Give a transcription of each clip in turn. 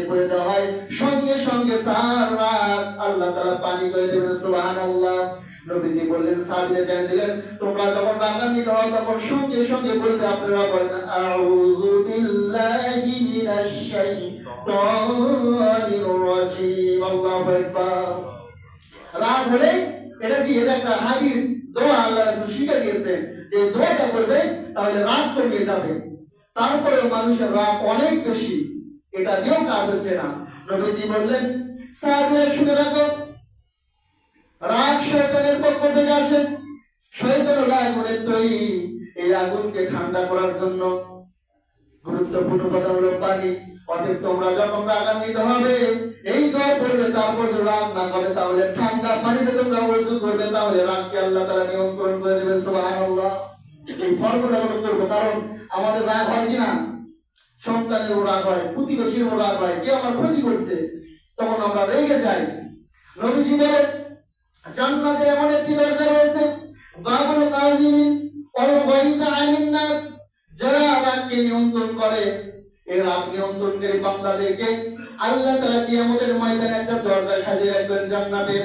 জান্নাতে করে দেওয়া হয়। সঙ্গে সঙ্গে তার রাত আল্লাহ তাআলা পানি করে দেবেন সুবহানাল্লাহ। নবীজি বললেন জানিয়ে দিলেন, তোমরা যখন তখন সঙ্গে সঙ্গে আপনারা বলেন মিনাশ শাইতানির রাজিম, আল্লাহু আকবার। হলে এটা কি, এটা একটা হাদিস, দোয়া আল্লাহ রাসূল শিখে দিয়েছেন, যে দোয়াটা করবে, তাহলে কমিয়ে যাবে। তারপরেও মানুষের রাগ অনেক বেশি। এটা দিয়েও কাজ হচ্ছে না। নবীজি বললেন সাহাবীরা শুনে রাখো। রাগ শয়তানের পক্ষ থেকে আসে। শয়তান হলো আগুনের তৈরি। এই আগুনকে ঠান্ডা করার জন্য গুরুত্বপূর্ণ কথা হলো পানি। অতএব তোমরা যখন রাগান্বিত হবে, এই দোয়া করবে তারপর যদি রাগ না হবে তাহলে ঠান্ডা পানিতে তোমরা ওযু করবে, তাহলে রাগকে আল্লাহ তাআলা নিয়ন্ত্রণ করে দেবে, সুবহানাল্লাহ। এই ফর্মুলা হলো করব, কারণ আমাদের রাগ হয় কিনা? সন্তানের ও রাগ হয়, প্রতিবেশীর ও রাগ হয়, কে আমার ক্ষতি করছে? তখন আমরা রেগে যাই। নবীজি বলেন, জান্নাতের এমন একটি দরজা রয়েছে কাযিমিন ওয়াল গায়দা আলিন নাস যারা রাগকে নিয়ন্ত্রণ করে। এই রাগ নিয়ন্ত্রণকারী বান্দাদেরকে আল্লাহ তাআলা কিয়ামতের ময়দানে একটা দরজা সাজিয়ে রাখবেন জান্নাতে।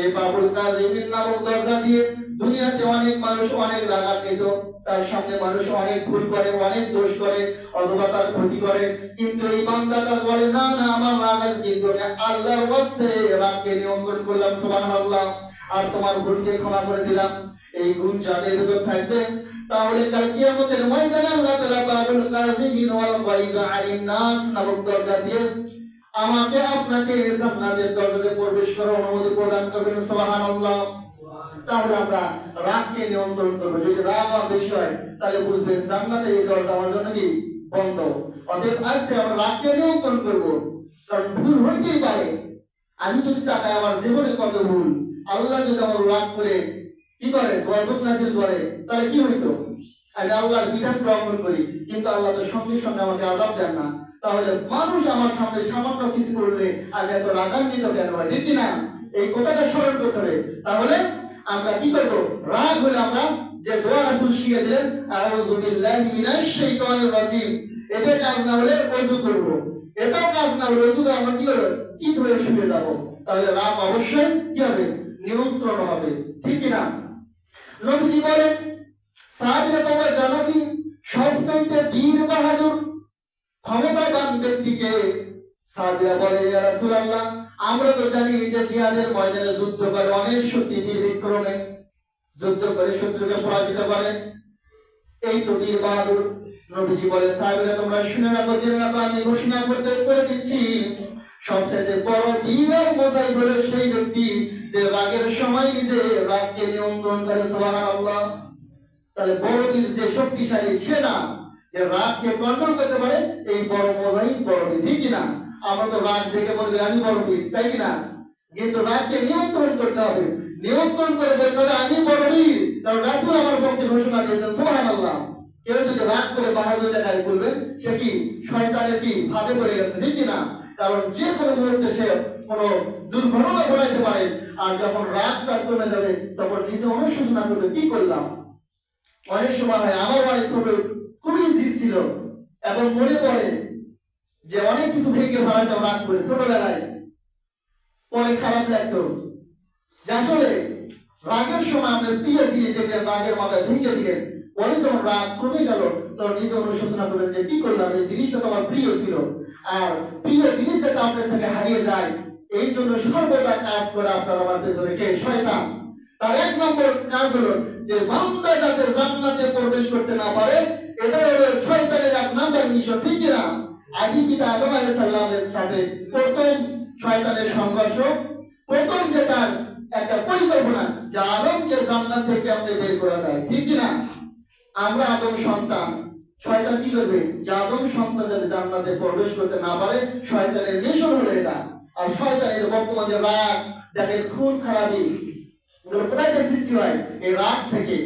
এই বাবুল কাযিমিন নামক দরজা দিয়ে দুনিয়াতে অনেক মানুষ অনেক রাগান্বিত, তার সামনে মানুষ অনেক ভুল করে, অনেক দোষ করে, অথবা তার ক্ষতি করে। কিন্তু এই বান্দাটা বলে, না না, আমার রাগ আছে কিন্তু আল্লাহর ওয়াস্তে রাগকে নিয়ন্ত্রণ করলাম, সুবহানাল্লাহ। আর তোমার ভুলকে ক্ষমা করে দিলাম। এই গুণ যাদের ভিতর থাকবে, তাহলে কাল কিয়ামতের ময়দানে আল্লাহ তাআলা বাবুল কাযিমিন ওয়াল গায়দা আলিন নাস নামক দরজা দিয়ে আমাকে আপনাকে জান্নাতের দরজাতে প্রবেশ করার অনুমতি প্রদান করবেন, সুবহানাল্লাহ। তাহলে আমরা রাগকে নিয়ন্ত্রণ করব। যদি রাগ আমার বেশি হয়, তাহলে বুঝবেন জান্নাতে এই দরজা আমার জন্য কি বন্ধ। অতএব আজকে আমরা রাগকে নিয়ন্ত্রণ করব। কারণ ভুল হইতেই পারে। আমি যদি তাকাই আমার জীবনে কত ভুল, আল্লাহ যদি আমার রাগ করে কি করে, গজব নাজিল করে, তাহলে কি হইতো? আমি আল্লাহর বিধান গ্রহণ করি, কিন্তু আল্লাহ তো সঙ্গে সঙ্গে আমাকে আজাব দেন না। তাহলে মানুষ আমার সামনে সামান্য কিছু করলে আমি এত রাগান্বিত কেন হয়? ঠিক না এই কথাটা স্মরণ করতে হবে। তাহলে আমরা কি করব? রাগ হলে আমরা যে দোয়া রাসূল শিখিয়ে দিলেন আউযু বিল্লাহি মিনাশ শাইতানির রাজিম। এটা কাজ না হলে ওযু করব। এটাও কাজ না হলে ওযু আমরা কি করব? চিত হয়ে শুয়ে যাব। তাহলে রাগ অবশ্যই কি হবে? নিয়ন্ত্রণ হবে। ঠিক কি না? নবীজি বলেন, সাহাবীরা তোমরা জানো কি? সবচাইতে বীর বাহাদুর ক্ষমতাবান ব্যক্তিকে সাহাবীরা বলে, ইয়া রাসূলুল্লাহ আমরা তো জানি যে জিহাদের ময়দানে যুদ্ধ করে অনেক শক্তি নির্বিক্রমে যুদ্ধ করে শত্রুকে পরাজিত করে। এই তো বীর বাহাদুর নবীজি বলে সাহাবীরা, তোমরা শুনে রাখো, জেনে রাখো, আমি ঘোষণা করতে করে দিচ্ছি সবচেয়ে বড় বীর মোজাই হলো সেই ব্যক্তি যে রাগের সময় নিজে রাগকে নিয়ন্ত্রণ করে, সুবহানাল্লাহ। তাহলে বড় বীর যে শক্তিশালী, সে না যে রাগকে কন্ট্রোল করতে পারে, এই বড় মোজাই বড় ঠিক কিনা? আমরা তো রাগ দেখে মনে আমি বড় বীর তাই কিনা কিন্তু রাগকে নিয়ন্ত্রণ করতে হবে। নিয়ন্ত্রণ করে বলতে হবে, আমি বড় বীর কারণ রাসূল আমার পক্ষে ঘোষণা দিয়েছেন, সুবহানাল্লাহ। কেউ যদি রাগ করে বাহাদুর দেখায় বলবে, সে কি শয়তানের কি ফাঁদে পড়ে গেছে, ঠিক কিনা কারণ যে কোনো মুহূর্তে সে কোনো দুর্ঘটনা ঘটাইতে পারে। আর যখন রাগ তার কমে যাবে, তখন নিজে অনুশোচনা করবে, কি করলাম? অনেক সময় হয়, আমার বাড়ির ছবি খুবই জিদ ছিল। এখন মনে পড়ে যে অনেক কিছু ভেঙে ফেলাইতাম রাগ করে, ছোটবেলায়। পরে খারাপ লাগতো। যে আসলে রাগের সময় আমাদের প্রিয় দিয়ে যেটা রাগের মাথায় ভেঙে দিলেন পরে যখন রাগ কমে গেল, তখন নিজে অনুশোচনা করলেন যে কি করলাম, এই জিনিসটা তো আমার প্রিয় ছিল। আর প্রিয় জিনিস যেটা আপনার থেকে হারিয়ে যায়, এই জন্য সর্বদা কাজ করে আপনার আমার পেছনে কে? শয়তান। তার এক নম্বর কাজ হলো যে বান্দা যাতে জান্নাতে প্রবেশ করতে না পারে, এটা হলো শয়তানের এক নাম্বার মিশন, ঠিক না আদি পিতা আদম আলাইহিস সালামের সাথে প্রথম শয়তানের সংঘর্ষ, প্রথম যে তার একটা পরিকল্পনা, যে আদমকে জান্নাত থেকে আমাদের বের করা যায়, ঠিক না আমরা আদম সন্তান, শয়তান কি করবে? যে আদম সন্তান যাতে জান্নাতে প্রবেশ করতে না পারে, শয়তানের মিশন হলো এটা। আর শয়তানের বর্তমান রাগ, দেখেন খুন খারাপি কোথায় সৃষ্টি হয়? এই রাগ থেকে,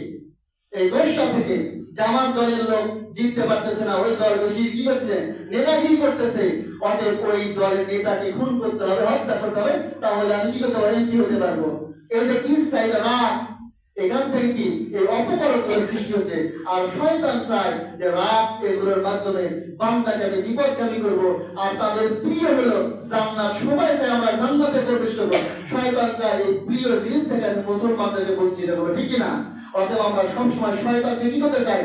এই গোষ্ঠা থেকে জামার দলের লোক জিততে পারতেছে না, ওই দল বেশি কি করতেছে নেতাগিরি করতেছে। অতএব ওই দলের নেতাকে খুন করতে হবে, হত্যা করতে হবে, তাহলে আমি কি করতে পারি এমপি হতে পারব। এই যে ইনসাইড রাগ, এখান থেকে কি? এই সৃষ্টি হচ্ছে। আর শয়তান চায় যে এগুলোর মাধ্যমে বান্দাকে আমি বিপদকামী করব। আর তাদের প্রিয় হলো জান্নাত। সবাই চায় আমরা জান্নাতে প্রবেশ করব। শয়তান চায় এই প্রিয় জিনিস থেকে আমি মুসলমানদেরকে বঞ্চিত করব। ঠিক কি না? অতএব আমরা সবসময় শয়তানকে কি করতে চাই?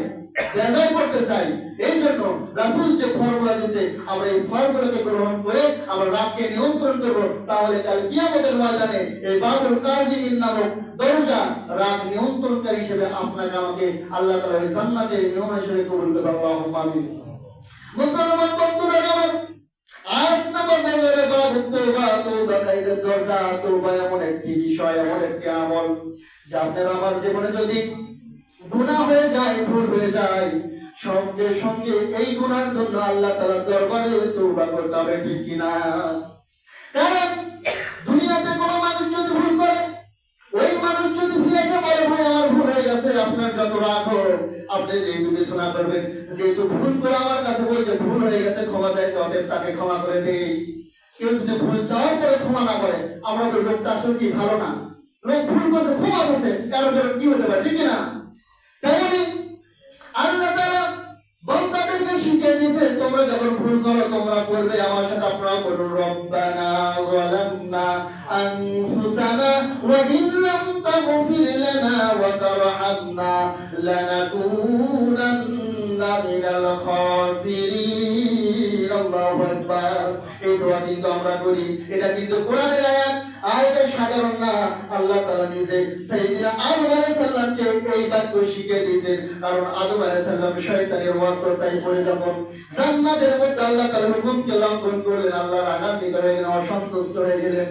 বেজার করতে চাই। এই জন্য রাসূল যে ফর্মুলা দিয়েছে, আমরা এই ফর্মুলাকে গ্রহণ করে আমরা রাগকে নিয়ন্ত্রণ করব। তাহলে কাল কিয়ামতের ময়দানে এই বাবুল কাজিমিন নামক দরজা রাগ নিয়ন্ত্রণকারী হিসেবে আপনাকে আমাকে আল্লাহ তাআলা এই জান্নাতের নিয়ম হিসেবে কবুল করবে আল্লাহুম্মা আমিন। মুসলমান বন্ধুরা, আমার আট নম্বর দরজারে বাবু তওবা কাইদের দরজা। তওবা এমন একটি বিষয়, এমন একটি আমল, যে আপনার আমার জীবনে যদি গুনাহ হয়ে যায়, ভুল হয়ে যায়। সঙ্গে সঙ্গে এই গুনার জন্য আল্লাহ তাআলার দরবারে তওবা করতে হবে, ঠিক কিনা কারণ দুনিয়াতে কোনো মানুষ যদি ভুল করে, ওই মানুষ যদি ফিরে এসে বলে, ভাই, আমার ভুল হয়ে গেছে, আপনার যত রাগ আপনি এই বিবেচনা করবেন। যেহেতু ভুল করে আমার কাছে বলছে, ভুল হয়ে গেছে, ক্ষমা চাইছে, অতএব তাকে ক্ষমা করে দেই। কেউ যদি ভুল চাওয়ার পরে ক্ষমা না করে, আমরা লোকটা আসলে কি, ভালো না। লোক ভুল করছে, ক্ষমা করছে কারণ কি হতে পারে, ঠিক না? তেমনি আল্লাহ তাআলা বান্দাদেরকে শিখিয়ে দিয়েছে, তোমরা যখন ভুল করো, তোমরা করবে। আমার সাথে আপনারা বলুন, রব্বানা যালামনা আনফুসানা ওয়া ইল্লাম তাগফির লানা ওয়া তারহামনা লানাকুনান্না মিনাল খাসিরিন. আল্লাহু আকবার। এই দোয়া কিন্তু আমরা করি। এটা কিন্তু কোরআনের আয়াত সাধারণ না। আল্লাহ তাআলা নিজে আদম এই বাক্য শিখিয়ে দিয়েছেন। কারণ আদম আলাইহিস শয়তানের পড়ে জান্নাতের মধ্যে আল্লাহ তাআলার হুকুমকে লঙ্ঘন করলেন আল্লাহ রাগান্বিত হয়ে অসন্তুষ্ট হয়ে গেলেন।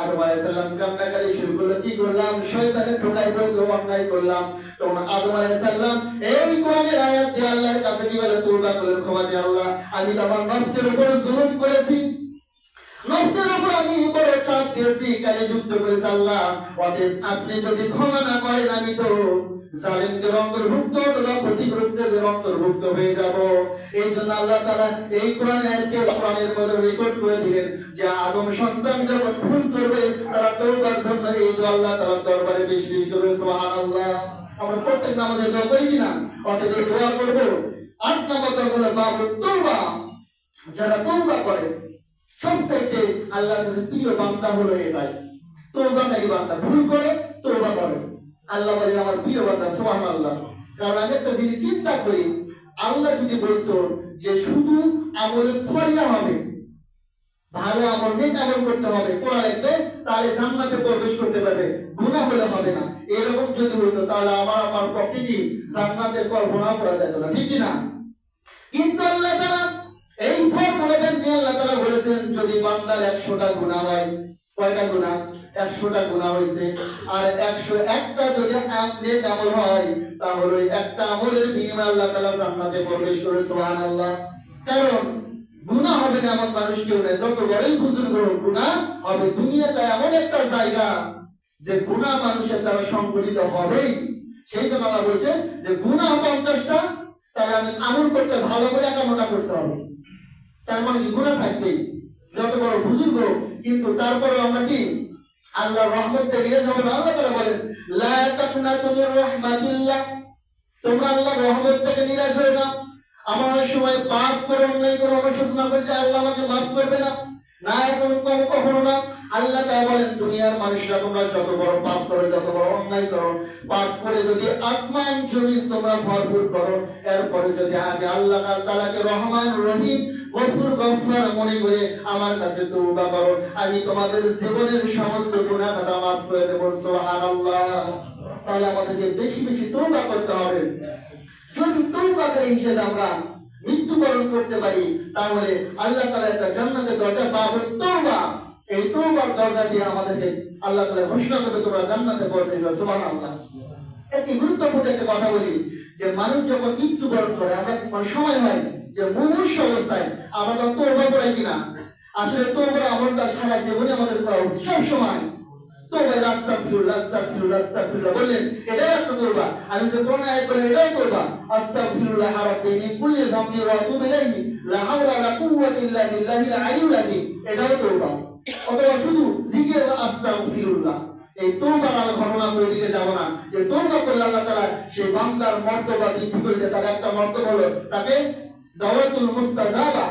আদম আলাইসাল্লাম কান্নাকারি শুরু করল, কি করলাম? শয়তানের ঢোকায় বলতে অন্যায় করলাম। তখন আদম আলাইহিস সালাম, এই কোরআনের আয়াত যে আল্লাহর কাছে কি বলে তওবা করলেন, ক্ষমা চেয়ে আল্লাহ, আমি তো আমার নফসের উপর জুলুম করেছি। নফসের উপর আমি বড় চাপ দিয়েছি, কাজে যুদ্ধ করেছে আল্লাহ। অতএব আপনি যদি ক্ষমা না করেন, আমি তো জালিমদের অন্তর্ভুক্ত অথবা ক্ষতিগ্রস্তদের অন্তর্ভুক্ত হয়ে যাব। এই জন্য আল্লাহ তাআলা এই আয়াতকে কোরআনের মধ্যে রেকর্ড করে দিলেন যে আদম সন্তান যখন ভুল করবে, তারা তওবার জন্য এই তো আল্লাহ তাআলার দরবারে বেশি বেশি করবে সুবহানাল্লাহ। আমরা প্রত্যেক নামাজে দোয়া করি কিনা অতএব দোয়া করব। আট নম্বর হলো বাবু তওবা। যারা তওবা করে সবচাইতে আল্লাহর কাছে প্রিয় বান্দা হলো তওবাকারী বান্দা ভুল করে করে। আল্লাহ আমার প্রিয় বান্দা কারণ আমি একটা জিনিস চিন্তা করি, আল্লাহ যদি বলতো যে শুধু আমলে হবে, ভালো আমল আমল করতে হবে, কোরআন লিখবে তাহলে জান্নাতে প্রবেশ করতে পারবে, গুনাহ হলে হবে না। এরকম যদি হতো তাহলে আমার আমার পক্ষে কি জান্নাতের কল্পনা করা যেত না, ঠিক না? কিন্তু আল্লাহ এই ফর্মুলাটা নিয়ে আল্লাহ তাআলা বলেছেন, যদি বান্দার একশোটা গুনাহ হয়, কয়টা গুনাহ? একশোটা গুনাহ হয়েছে আর একশো একটা যদি আপনি আমল হয়, তাহলে ওই একটা আমলের বিনিময়ে আল্লাহ তাআলা জান্নাতে প্রবেশ করে সুবহানাল্লাহ। কারণ গুনাহ হবে না এমন মানুষ কেউ নেই। যত বড়ই বুজুর্গ গুনাহ হবে। দুনিয়াটা এমন একটা জায়গা যে গুনাহ মানুষের দ্বারা সংগঠিত হবেই। সেই জন্য আল্লাহ বলছে যে, গুনাহ পঞ্চাশটা তাহলে আমি আমল করতে ভালো করে একামটা করতে হবে। তার মানে কি? গুনাহ থাকবেই যত বড় বুজুর্গ, কিন্তু তারপরে আমরা কি? আল্লাহ রহমত থেকে যাব আল্লাহ তাআলা বলেন, লা তাকনাতু মির রাহমাতিল্লাহ। তোমরা আল্লাহর রহমত থেকে নিরাশ হয়ে না আমার সময় পাপ করে, অন্যায় করে, অনুশোচনা করে যে আল্লাহ আমাকে মাফ করবে না। না এখন কম কখনো না। আল্লাহ তাই বলেন, দুনিয়ার মানুষরা তোমরা যত বড় পাপ করো, যত বড় অন্যায় করো, পাপ করে যদি আসমান জমিন তোমরা ভরপুর করো, এরপরে যদি আমি আল্লাহ তাআলাকে রহমান, রহিম গফুর গফফার মনে করে আমার কাছে তওবা করো। আমি তোমাদের জীবনের সমস্ত গুনাহ খাতা মাফ করে দেব, সুবহানাল্লাহ। তাহলে আমাদেরকে বেশি বেশি তওবা করতে হবে। যদি তৌবাকারী হিসেবে আমরা মৃত্যুবরণ করতে পারি, তাহলে আল্লাহ তাআলা একটা জান্নাতের দরজা পাবো তওবা! এই তওবার দরজা দিয়ে আমাদেরকে আল্লাহ তাআলা ঘোষণা করবে, তোমরা জান্নাতে পড়বে সুবহানাল্লাহ। একটি গুরুত্বপূর্ণ একটা কথা বলি, যে মানুষ যখন মৃত্যুবরণ করে, আমরা সময় হয় যে মুমূর্ষ অবস্থায় আমরা তওবা পড়াই কিনা? আসলে তওবার আমলটা সারা জীবনে আমাদের করা উচিত সব সময় তওবা আস্তাগফিরুল্লাহ আস্তাগফিরুল্লাহ আস্তাগফিরুল্লাহ বললেন, এটাই একটা তওবা। আমি যে বলেন এটাই যামবি ওয়া লা ইল্লা বিল্লাহিল এটাও অথবা শুধু জিকির আস্তাগফিরুল্লাহ। এই তৌবার আর ঘটনা আছে ওইদিকে যাব না। যে তৌবা করলে আল্লাহ তাআলা সেই বান্দার মর্তবা বৃদ্ধি করে তার একটা মর্তবা হলো তাকে দাওয়াতুল মুস্তাজাবা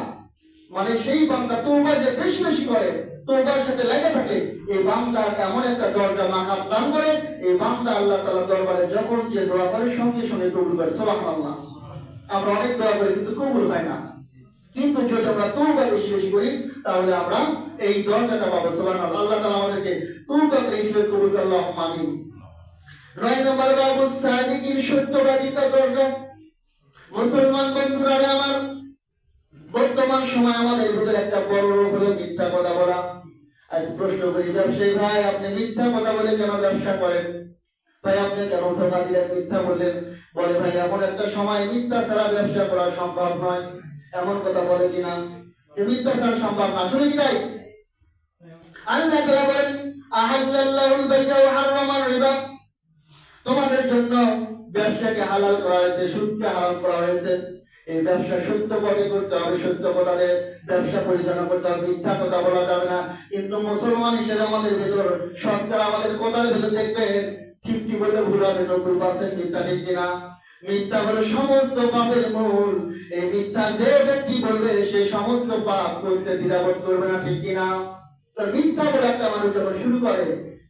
মানে সেই বান্দা তৌবা যে বেশি করে তৌবার সাথে লেগে থাকে, এই বান্দা এমন একটা দরজা মাকাম দান করে, এই বান্দা আল্লাহ তাআলা দরবারে যখন যে দোয়া করে, সঙ্গে সঙ্গে কবুল করে, সুবহানাল্লাহ। আমরা অনেক দোয়া করি, কিন্তু কবুল হয় না। কিন্তু যদি আমরা তৌবা বেশি বেশি করি, তাহলে আমরা এই দরজাটা পাবো, সুবহানাল্লাহ। আল্লাহ তাআলা আমাদেরকে তৌবা করে হিসেবে কবুল করে আল্লাহুম্মা আমিন। নয় নম্বর বাবু সাদিকিন সত্যবাদিতা দরজা। মুসলমান বন্ধুরা আমার বর্তমান সময় আমাদের ভিতরে একটা বড় রোগ হলো মিথ্যা কথা বলা। আজ প্রশ্ন করি, ব্যবসায়ী ভাই, আপনি মিথ্যা কথা বলে কেন ব্যবসা করেন? ভাই, আপনি কেন ধোকা দিলেন মিথ্যা বললেন? বলে, ভাই, এমন একটা সময় মিথ্যা ছাড়া ব্যবসা করা সম্ভব নয়। এমন কথা বলে কিনা? মিথ্যা ছাড়া সম্ভব না। শুনে কি তাই? আল্লাহ বলেন বাইয়া রিবা। তোমাদের জন্য ব্যবসাকে হালাল করা হয়েছে, সুদকে হারাম করা হয়েছে। এই ব্যবসা সত্য পথে করতে হবে, সত্য পথে ব্যবসা পরিচালনা করতে হবে, মিথ্যা কথা বলা যাবে না। কিন্তু মুসলমান হিসেবে আমাদের ভেতর, সরকার আমাদের কথার ভেতর দেখবে, ফিফটি বলে ভুল হবে, নব্বই পার্সেন্ট মিথ্যা, ঠিক কিনা? মিথ্যা হলো সমস্ত পাপের মূল। এই মিথ্যা যে ব্যক্তি বলবে, সে সমস্ত পাপ করতে দ্বিধাবোধ করবে না, ঠিক কিনা? তো মিথ্যা বলে একটা মানুষ যখন শুরু করে,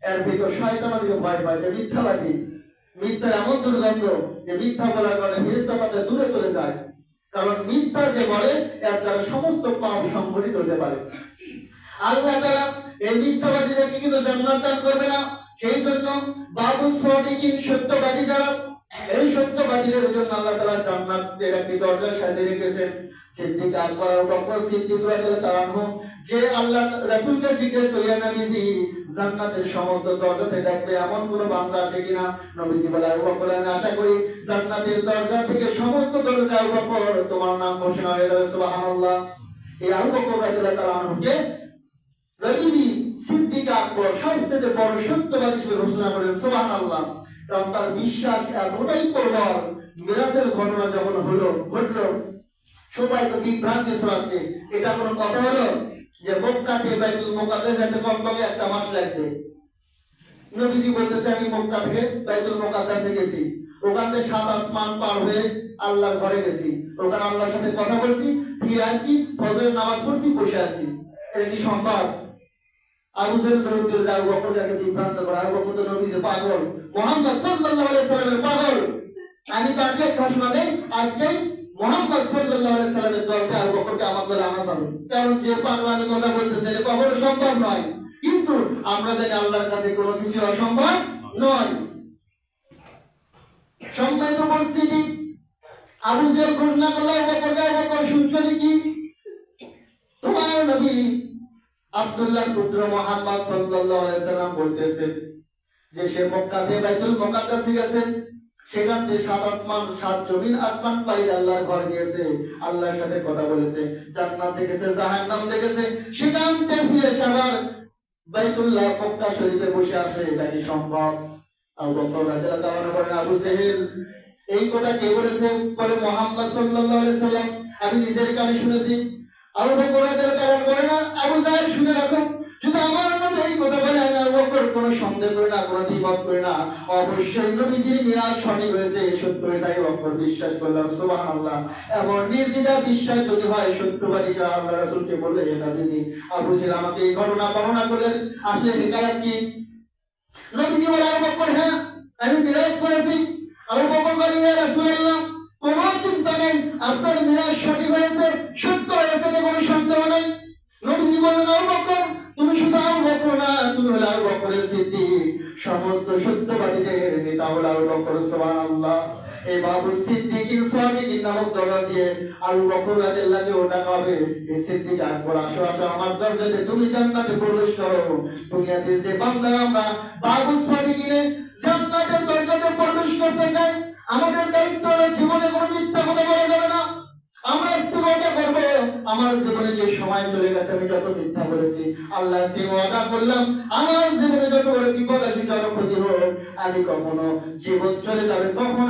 এর ভিতর শয়তান ভয় পায় যে মিথ্যাবাদী। মিথ্যার এমন দুর্গন্ধ যে মিথ্যা বলার কারণে ফেরিস্তা তাদের দূরে চলে যায়। কারণ মিথ্যা যে বলে, এর দ্বারা সমস্ত পাপ সংঘটিত হতে পারে। আল্লাহ তারা এই মিথ্যাবাদীদেরকে কিন্তু জন্মদান করবে না। সেই জন্য বাবু সঠিক সত্যবাদী যারা এই সত্যবাদীদের জন্য আল্লাহ জান্নাতের একটি দরজা সাজিয়ে রেখেছেন। সিদ্দিক আকবর সিদ্দিক যে আল্লাহ জিজ্ঞেস করিয়া জান্নাতের সমস্ত এমন কোন কিনা? নবীজি বলে আশা করি জান্নাতের দরজা থেকে সমস্ত দরজা আবু তোমার নাম ঘোষণা হয়ে যাবে, সুবহানাল্লাহ। এই আবু বকর রাদিয়াল্লাহু তাআলা আনহুকে নবীজি, সিদ্দিক আকবর সবচেয়ে বড় সত্যবাদী হিসেবে ঘোষণা করেন কারণ তার বিশ্বাস এতটাই প্রবল, মিরাজের ঘটনা যখন হলো, ঘটলো, সবাই তো বিভ্রান্তি ছড়াচ্ছে। এটা কোনো কথা হলো? যে মক্কা থেকে বাইতুল মুকাদ্দাস যেতে কমপক্ষে একটা মাস লাগবে। নবীজি বলতেছে, আমি মক্কা থেকে বাইতুল মুকাদ্দাসে গেছি। ওখান থেকে সাত আসমান পার হয়ে আল্লাহর ঘরে গেছি। ওখানে আল্লাহর সাথে কথা বলছি, ফিরে আসছি, ফজরের নামাজ পড়ছি, বসে আছি। এটা কি সম্ভব? আবু জাহেল তো বকর যাকে বিভ্রান্ত করা আবু বকর তো নবীজি পাগল, মুহাম্মদ সাল্লাল্লাহু আলাইহি সাল্লামের পাগল। আমি তাকে ঘোষণা দেই আজকে মোহাম্মদ সাল্লাল্লাহু আলাইহি সাল্লামের দলকে আবু বকরকে আমার দলে আনা যাবে। কারণ যে পাগলামি কথা বলতেছে, এটা কখনো সম্ভব নয়। কিন্তু আমরা জানি আল্লাহর কাছে কোনো কিছু অসম্ভব নয়। সম্মানিত পরিস্থিতি আবু জেল ঘোষণা করল আবু বকরকে আবু বকর শুনছো নাকি? তোমার নবী আব্দুল্লাহ পুত্র মোহাম্মদ সাল্লাল্লাহু আলাইহি সাল্লাম বলতেছেন যে সে মক্কা থেকে বাইতুল মুকাদ্দাসে গেছেন। সেখান থেকে সাত আসমান, সাত জমিন আসমান দিয়ে আল্লাহর ঘর গিয়েছে। আল্লাহর সাথে কথা বলেছে, জান্নাত দেখেছে, জাহান্নাম দেখেছে। সেখান থেকে ফিরে এসে আবার বাইতুল্লাহ মক্কা শরীফে বসে আছে। এটা কি সম্ভব? আবু বকর রাদিয়াল্লাহু বলেন আবু জেহেল এই কথা কে বলেছে? বলে মোহাম্মদ সাল্লাল্লাহু আলাইহি সাল্লাম। আমি নিজের কানে শুনেছি। আমি আমি বিশ্বাস করলাম নির্দ্বিধা বিশ্বাস যদি হয়, সত্যবাদী সাহেব আল্লাহ রাসূলকে বললে এটা দিদি আবু জেহেল আমাকে এই ঘটনা বর্ণনা করলেন। আসলে হিকায়াত কি? নবীজি বলে, আবু বকর হ্যাঁ আমি মিরাজ করেছি আবু বকর বলে, ইয়া রাসূলুল্লাহ কোনো চিন্তা নেই আপনার মিরাজ সঠিক হয়েছে, সত্য হয়েছে কোনো সন্দেহ নেই। নবীজি বললেন, আবু বকর, তুমি শুধু আবু বকর না, তুমি হলে আবু বকরের সিদ্দিক। সমস্ত সত্যবাদীদের নেতা হলো আবু বকর, সুবহানাল্লাহ। এই বাবু সিদ্দিকিন সাদিকিন নামক দরজা দিয়ে আবু বকর রাদিয়াল্লাহু ডাকা হবে। এই সিদ্দিক আকবর, আসো আসো, আমার দরজাতে তুমি জান্নাতে প্রবেশ করো। দুনিয়াতে যে বান্দারা আমরা বাবু সাদিকিনে জান্নাতের দরজাতে প্রবেশ করতে চাই আমাদের দায়িত্ব হলো জীবনে কোনো মিথ্যা কথা বলা যাবে না। আমরা ইস্তেমাটা করব। আমার জীবনে যে সময় চলে গেছে, আমি যত মিথ্যা বলেছি, আল্লাহ করলাম। আমার জীবনে যত বড় বিপদ যত ক্ষতি হোক, আমি কখনো জীবন চলে যাবে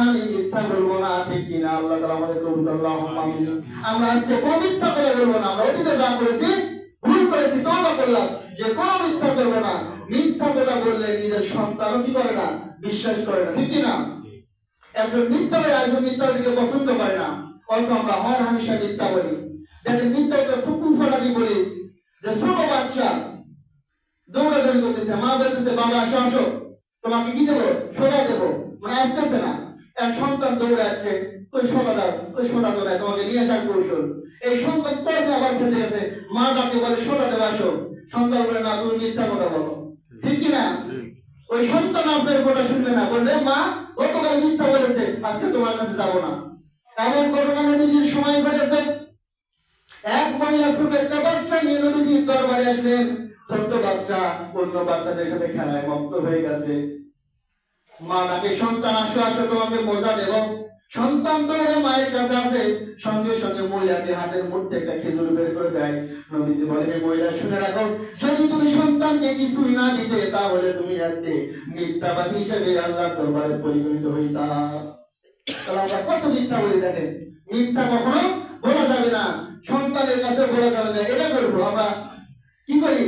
আমি মিথ্যা বলব না, ঠিক কিনা? আল্লাহ আল্লাহ আমরা আজকে কোনো মিথ্যা করে বলব না, আমরা অতীতে যা করেছি, ভুল করেছি বললাম যে কোনো মিথ্যা করব না। মিথ্যা কথা বললে নিজের সন্তানও কি করে না? বিশ্বাস করে না, ঠিক কি না একজন মিথ্যাবাদী একজন মিথ্যাবাদীকে পছন্দ করে না। অথচ আমরা হর হামেশা মিথ্যা বলি দেখেন মিথ্যা একটা সুকুন ফলাবি বলি যে ছোট বাচ্চা দৌড়াদৌড়ি করতেছে, মা বলতেছে, বাবা, আসো আসো, তোমাকে কি দেবো? সোজা দেবো মানে আসতেছে না। এক সন্তান দৌড়াচ্ছে ওই সোজা দাও ওই সোজা দাও তোমাকে নিয়ে আসার কৌশল। এই সন্তান পরে আবার খেলতে গেছে, মা, ডাকে বলে, সোজা দেবো আসো। সন্তান বলে, না, তুমি মিথ্যা কথা বলো। ঠিক কি না? ওই সন্তান আপনার কথা শুনবে না। বলবে, মা, গতকাল মিথ্যা বলেছে, আজকে তোমার কাছে যাব না। এমন ঘটনা নদীজির সময় ঘটেছে। এক মহিলা ছোট বাচ্চা নিয়ে নদীজির দরবারে আসলেন। ছোট্ট বাচ্চা, অন্য বাচ্চাদের সাথে খেলায় মুক্ত হয়ে গেছে। মা তাকে, সন্তান, আসো আসো, তোমাকে মজা দেব। সন্তান দৌড়ে মায়ের কাছে আসে সঙ্গে সঙ্গে মহিলাকে হাতের মধ্যে একটা খেজুর বের করে দেয়। নবীজি বলে, হে মহিলা, শুনে রাখো, যদি তুমি সন্তানকে কিছুই না দিতে, তাহলে তুমি আজকে মিথ্যাবাদী হিসেবে আল্লাহ দরবারে পরিগণিত হইতা। তাহলে কত মিথ্যা বলি দেখেন? মিথ্যা কখনো বলা যাবে না। সন্তানের কাছে বলা যাবে না, এটা করব আমরা। কি করি?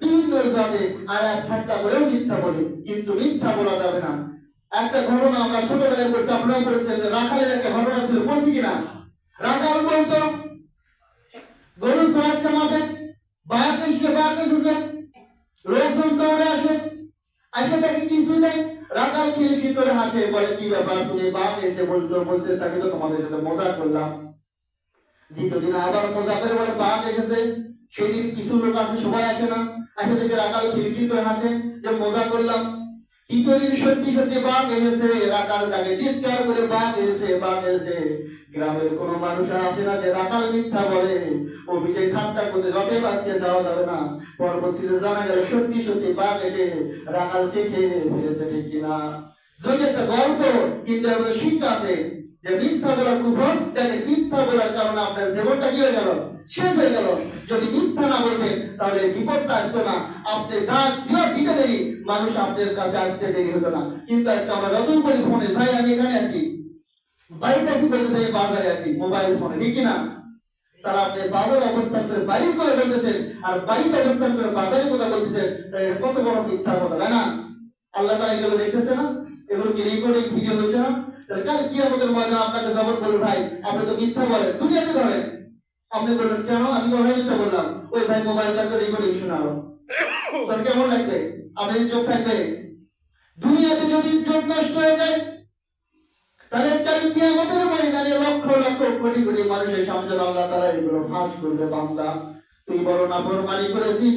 বিভিন্ন ভাবে আর এক ঠাট্টা করেও মিথ্যা বলি, কিন্তু মিথ্যা বলা যাবে না। একটা ঘটনা আমরা ছোটবেলায় করছি আপনারা করেছেন রাখালের একটা ঘটনা ছিল বলছি কিনা? রাখাল বলতো, গরু ছড়াচ্ছে মাঠে লোকজন দৌড়ে আসে আসে তাকে কিছু নেই। রাখাল করে হাসে, বলে, কি ব্যাপার, তুমি বাঘ এসে বলছো, বলতেছে, আমি তো তোমাদের সাথে মজা করলাম। দ্বিতীয় দিন আবার মজা করে বলে বাঘ এসেছে, সেদিন কিছু লোক আসে, সবাই আসে না। আসে থেকে রাখাল খিলখিল করে হাসে যে, মজা করলাম। তৃতীয় সত্যি সত্যি বাঘ এসেছে, রাখাল তাকে চিৎকার করে বাঘ এসে বাঘ এসে গ্রামের কোনো মানুষ আসে না যে রাখাল মিথ্যা বলে। অভিষেক ঠাট্টা করতে যত আজকে যাওয়া যাবে না। পরবর্তীতে জানা গেল সত্যি সত্যি বাঘ এসে রাখালকে খেয়ে ফেলেছে, ঠিক কিনা? যদি একটা গল্প কিন্তু আমাদের শিক্ষা আছে যে মিথ্যা বলার কুফর যাতে মিথ্যা বলার কারণে আপনার জীবনটা কি হয়ে গেল? শেষ হয়ে গেল। যদি মিথ্যা না বলতেন, তাহলে বিপদটা আসতো না। আপনি ডাক দিয়ে দিতে দেরি, মানুষ আপনার কাছে আসতে দেরি হতো না। কিন্তু আজকে আমরা যতই বলি ফোনে, ভাই, আমি এখানে আসি বাড়িতে আছি বলতেছে আমি বাজারে আছি, মোবাইল ফোনে, ঠিক না তারা আপনি বাজারে অবস্থান করে বাড়ি করে বলতেছেন, আর বাড়িতে অবস্থান করে বাজারে কথা বলতেছেন, তাহলে কত বড় মিথ্যা কথা, তাই না? আল্লাহ তারা এগুলো দেখতেছে না? এগুলো কি রেকর্ডিং ভিডিও হচ্ছে না? তাহলে কাল কি আমাদের ময়দান আপনাকে জবর করবে ভাই, আপনি তো মিথ্যা বলেন, দুনিয়াতে ধরেন। আপনি বললেন কেন? আমি কোথায় মিথ্যা বললাম। ওই ভাই মোবাইল বার করে রেকর্ডিং শোনালো। তোর কেমন লাগবে? আপনি চোখ থাকবে। দুনিয়াতে যদি চোখ নষ্ট হয়ে যায়, তাহলে কাল কি আমাদের ময়দানে লক্ষ লক্ষ কোটি কোটি মানুষের সামনে আল্লাহ তারা এগুলো ফাঁস করবে, বান্দা। তুই বড় নাফরমানি করেছিস।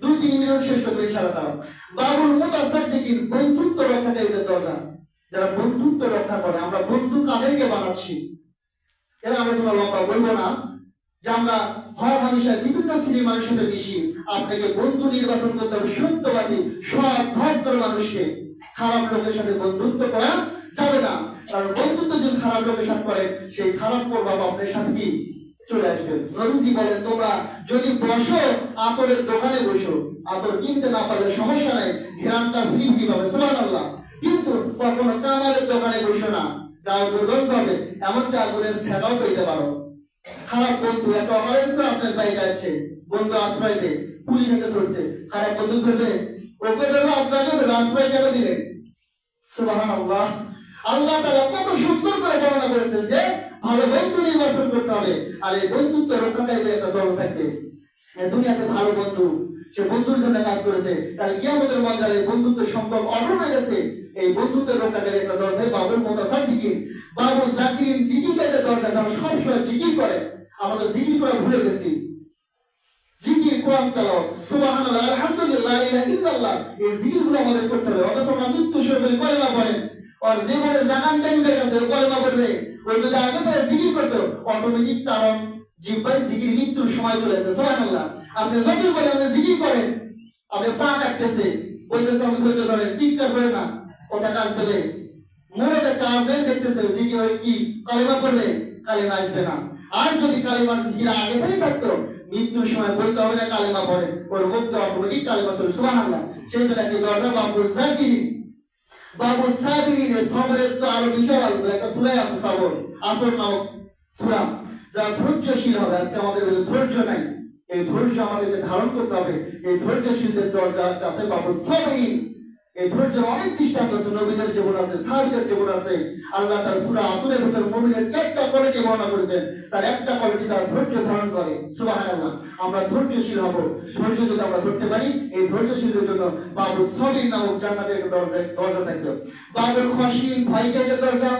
দুই তিন ইশারা দাও বাবুল বন্ধুত্ব যারা বন্ধুত্ব রক্ষা করে, আমরা বন্ধু কাদেরকে বানাচ্ছি? এরা আলোচনা লম্বা বলব না, যে আমরা হর বিভিন্ন শ্রেণির মানুষের সাথে মিশি। আপনাকে বন্ধু নির্বাচন করতে হবে, সত্যবাদী, সৎ, ভদ্র মানুষকে। খারাপ লোকের সাথে বন্ধুত্ব করা যাবে না। কারণ বন্ধুত্ব যদি খারাপ লোকের সাথে করে, সেই খারাপ প্রভাব আপনার সাথে কি? চলে আসবে। নবীজি বলেন, তোমরা যদি বসো আতরের দোকানে বসো। আতর কিনতে না পারলে সমস্যা নাই ঘেরানটা ফ্রি ফ্রি পাবে সুবহানাল্লাহ। কিন্তু কখনো কামারের দোকানে বসো না। যাও দুর্গন্ধ হবে, এমনকি আগুনের ফেদাও পেতে পারো। খারাপ বন্ধু, একটা অপারেন্স করে আপনার বাইরে আছে বন্ধু আশ্রয় দে পুলিশ এসে ধরছে। খারাপ বন্ধু ধরবে ওকে ধরবে আপনাকে ধরবে আশ্রয় কেন দিলেন? সুবহানাল্লাহ। আল্লাহ তাআলা কত সুন্দর করে বর্ণনা করেছেন যে ভালো বন্ধু নির্বাচন করতে হবে। আর এই বন্ধুত্ব রক্ষাকারী যে একটা দল থাকবে। দুনিয়াতে ভালো বন্ধু, সে বন্ধুর জন্য কাজ করেছে। তার কিয়ামতের মঞ্জারে বন্ধুত্ব সম্পর্ক অটল হয়ে গেছে। এই বন্ধুত্বের রক্ষাকারী একটা দল থাকে বাবুর মতো সার্টিফিকেট বাবু জিকির পেতে দরকার তারা সবসময় জিকির করে আমরা জিকির করা ভুলে গেছি। আমাদের করতে হবে। অথচ মৃত্যু শুরু করে কলেমা পড়েন। আর জীবনের জাকান জানি উঠে গেছে, কলেমা পড়বে। ওই যদি আগে থেকে জিকির করতো অটোমেটিক তার জিব্বাই জিকির মৃত্যুর সময় চলে যাবে সুবহানাল্লাহ। আপনি যতই বলে আপনি জিকির করেন, আপনি পা কাটতেছে, বলতেছে আমি ধৈর্য ধরেন, চিৎকার করে না, ওটা কাজ দেবে। মনে যাচ্ছে আজেল দেখতেছে জিকির কি? কালেমা করবে কালেমা আসবে না। আর যদি কালেমার জিকির আগে থেকে থাকতো, মৃত্যুর সময় বলতে হবে না কালেমা পড়ে, ওর মুক্ত অটোমেটিক কালেমা চলে সুবহানাল্লাহ। সেই জন্য একটি দরজা বাবু জাকিরিন বাবু সাবিরিনের সবরের আরও বিশাল একটা সুরাই আছে সুরা যারা ধৈর্যশীল হবে। আজকে আমাদের ধৈর্য নাই। এই ধৈর্য আমাদেরকে ধারণ করতে হবে। এই ধৈর্যশীলদের দরজার কাছে বাবু সাবিরিন। এই ধৈর্যের অনেক দৃষ্টান্ত আছে, নবীদের জীবন আছে, সাহাবীদের জীবন আছে। আল্লাহ তার সূরা আসরের মুমিনের চারটা কোয়ালিটি বর্ণনা করেছেন। তার একটা কোয়ালিটি তার ধৈর্য ধারণ করে। সুবহানাল্লাহ, আমরা ধৈর্যশীল হব। ধৈর্য যদি আমরা ধরতে পারি, এই ধৈর্যশীলদের জন্য বাবু সবিন নামক জান্নাতের দরজা থাকবে। বাবুল খসিন ভয় পেয়ে দরজা।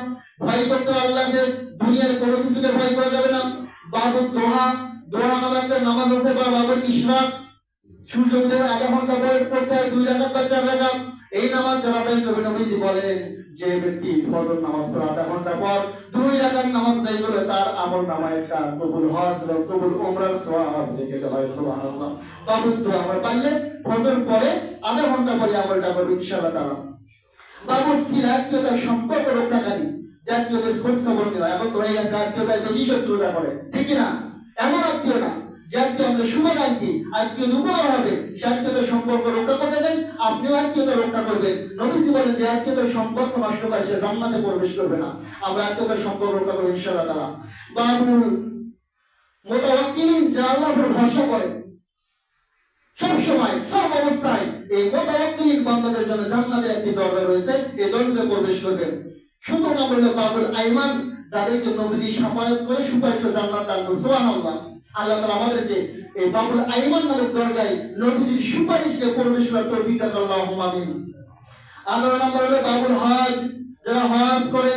ভয় করতে আল্লাহকে দুনিয়ার কোনো কিছুকে ভয় করা যাবে না। বাবুল দোহা দোহা নামে একটা নামাজ আছে বা বাবুল ইশরাক। সূর্য উদয়ের আধা ঘণ্টা পরে পড়তে দুই রাকাত বা চার এই নামাজ আদায় নবীজি বলেন, যে ব্যক্তি ফজর নামাজ পড়ে আধা ঘণ্টা পর দুই নামাজ তার আমল নামায় একটা কবুল হজ এবং কবুল লিখে দেওয়া হয়, সুবহানাল্লাহ। দোয়া আমরা পারলে ফজর পরে আধা ঘণ্টা পরে আমলটা করবে, ইনশাআল্লাহ তাআলা। বাবু সিলাত্যতার সম্পর্ক রক্ষাকারী, জাতীয়দের খোঁজ খবর নেওয়া। এখন তো হয়ে গেছে বেশি শত্রুতা করে। ঠিক না এমন আত্মীয় না। যে আত্মীয় আমাদের শুভাকাঙ্ক্ষী আত্মীয় উপকার হবে, সে সম্পর্ক রক্ষা করতে চাই, আপনিও আত্মীয়তা রক্ষা করবেন। নবীজি বলেন যে আত্মীয়তার সম্পর্ক নষ্ট করে সে জান্নাতে প্রবেশ করবে না। আমরা আত্মীয়তার সম্পর্ক রক্ষা করব ইনশাআল্লাহ তাআলা। বাবুল মোতাওয়াক্কিলিন যারা আল্লাহর উপর ভরসা করে। সব সময় সব অবস্থায় এই মোতাবাক্কিল বান্দাদের জন্য জান্নাতের একটি দরজা রয়েছে, এই দরজাতে প্রবেশ করবেন। সতেরো নম্বর বাবুল আইমান, যাদেরকে নবীজি সাফায়াত করে সুপারিশ জান্নাত দান করবে। সুবহানাল্লাহ। আল্লাহ তাআলা আমাদেরকে এই বাবুল আইমান নামক দরজায় নবীজির সুপারিশকে প্রবেশ তৌফিক দান আল্লাহুম্মা আমিন। আঠারো নম্বর হলো বাবুল হজ, যারা হজ করে,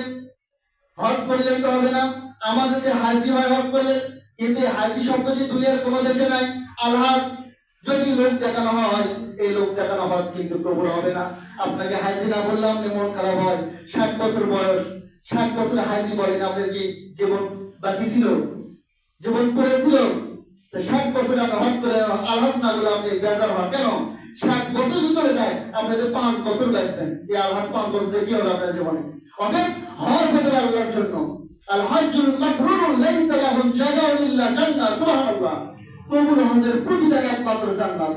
হজ করলেই তো হবে না। আমাদের যে হাজি হয় হজ করলে, কিন্তু হাজি শব্দটি দুনিয়ার কোনো দেশে নাই। আলহাজ যদি লোক দেখানো হয়, এই লোক দেখানো হজ কিন্তু কবুল হবে না। আপনাকে হাজি না বললাম যে মন খারাপ হয়। ষাট বছর বয়স, ষাট বছর হাজি বলেন, আপনার কি জীবন বাকি ছিল? জীবন ষাট বছর হজ করে আলহাজ আপনি বেজার কেন? ষাট বছর যদি চলে যায়, আপনি যে পাঁচ বছর বেচতেন এই আলহাজ পাঁচ বছর দিয়ে কি হবে আপনার জীবনে? অতএব হজ হতে আল্লাহর জন্য। আল হজ্জুল লাইসা লাহু ইল্লা জান্নাহ সুবহানাল্লাহ। কবুল হজের একমাত্র জান্নাত।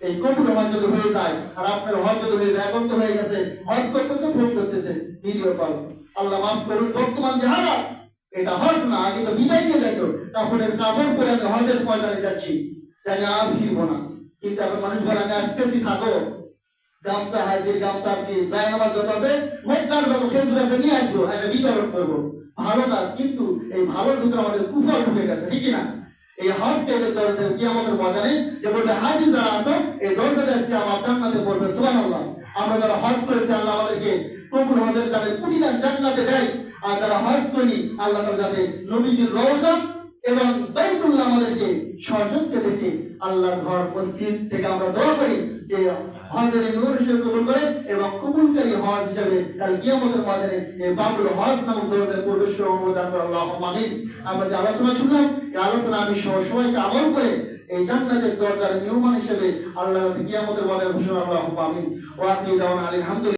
এই কবুল হজ যদি হয়ে যায়, আর আপনার হজ যদি হয়ে যায়, এখন তো হয়ে গেছে। হজ করতেছে, ফোন করতেছে ভিডিও কল আল্লাহ মাফ করুন, বর্তমান যে হালাত এটা হজ না আগে তো বিদায় নিয়ে যাইতো কাপড়ের কাপড় পরে আমি হজের পয়দানে যাচ্ছি। জানি আর ফিরবো না। কিন্তু এখন মানুষ বলে, আমি আসতেছি, থাকো। হাজির যত আছে মোটকার যত খেজুর আছে, নিয়ে আসব বিতরণ করব। কিন্তু এই ভালোর ভিতরে আমাদের কুফর ঢুকে গেছে, ঠিক না এই হজকে যে কি আমাদের ময়দানে যে বলবে, হাজি যারা আছো, এই দরজাটা আজকে আমার জান্নাতে পড়বে। আমরা যারা হজ করেছি, আল্লাহ আমাদেরকে কবুল হজের যাদের প্রতিদান জান্নাতে দেয়। আর যারা হজ করি আল্লাহ যাতে নবীজির রওজা এবং বাইতুল্লাহ আমাদেরকে সহযোগকে দেখে আল্লাহর ঘর মসজিদ থেকে আমরা দোয়া করি যে হজের নূর হিসেবে কবুল করে এবং কবুলকারী হজ হিসেবে তার কিয়ামতের মাঝে বাবুল হজ নামক প্রবেশ অনুমোদন করে আল্লাহ আমরা যে আলোচনা শুনলাম, এই আলোচনা আমি সহ সবাইকে আমল করে এই জান্নাতের দরজার নিয়মান হিসেবে আল্লাহ কিয়ামতের মাঝে ঘোষণা আল্লাহ আমিন। ওয়া আখির দাওয়ানা আলহামদুলিল্লাহ